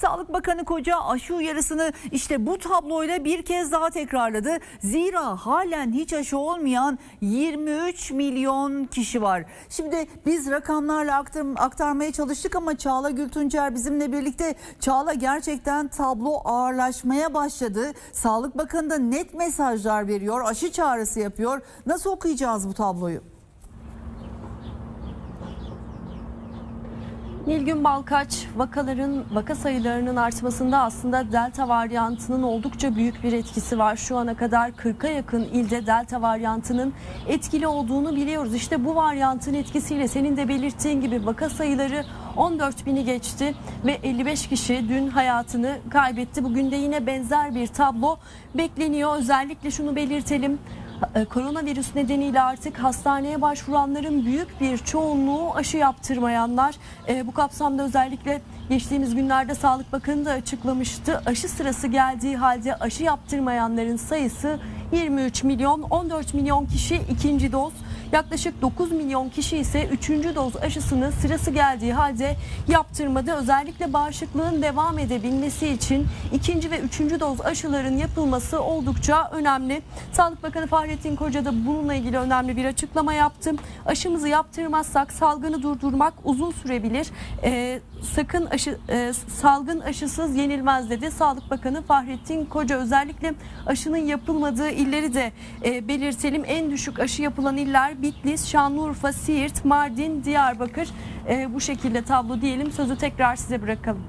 Sağlık Bakanı Koca aşı uyarısını işte bu tabloyla bir kez daha tekrarladı. Zira halen hiç aşı olmayan 23 milyon kişi var. Şimdi biz rakamlarla aktar- aktarmaya çalıştık ama Çağla Gültüncer bizimle birlikte. Çağla gerçekten tablo ağırlaşmaya başladı. Sağlık Bakanı da net mesajlar veriyor, aşı çağrısı yapıyor. Nasıl okuyacağız bu tabloyu? Nilgün Balkaç vakaların vaka sayılarının artmasında aslında delta varyantının oldukça büyük bir etkisi var. Şu ana kadar 40'a yakın ilde delta varyantının etkili olduğunu biliyoruz. İşte bu varyantın etkisiyle senin de belirttiğin gibi vaka sayıları 14 bini geçti ve 55 kişi dün hayatını kaybetti. Bugün de yine benzer bir tablo bekleniyor. Özellikle şunu belirtelim. E, Koronavirüs nedeniyle artık hastaneye başvuranların büyük bir çoğunluğu aşı yaptırmayanlar. E, bu kapsamda özellikle geçtiğimiz günlerde Sağlık Bakanı da açıklamıştı. Aşı sırası geldiği halde aşı yaptırmayanların sayısı 23 milyon, 14 milyon kişi ikinci doz. Yaklaşık 9 milyon kişi ise 3. doz aşısını sırası geldiği halde yaptırmadı. Özellikle bağışıklığın devam edebilmesi için ikinci ve üçüncü doz aşıların yapılması oldukça önemli. Sağlık Bakanı Fahrettin Koca da bununla ilgili önemli bir açıklama yaptı. Aşımızı yaptırmazsak salgını durdurmak uzun sürebilir. Ee, sakın aşı, e, salgın aşısız yenilmez dedi. Sağlık Bakanı Fahrettin Koca özellikle aşının yapılmadığı illeri de e, belirtelim. En düşük aşı yapılan iller Bitlis, Şanlıurfa, Siirt, Mardin, Diyarbakır. E, bu şekilde tablo diyelim. Sözü tekrar size bırakalım.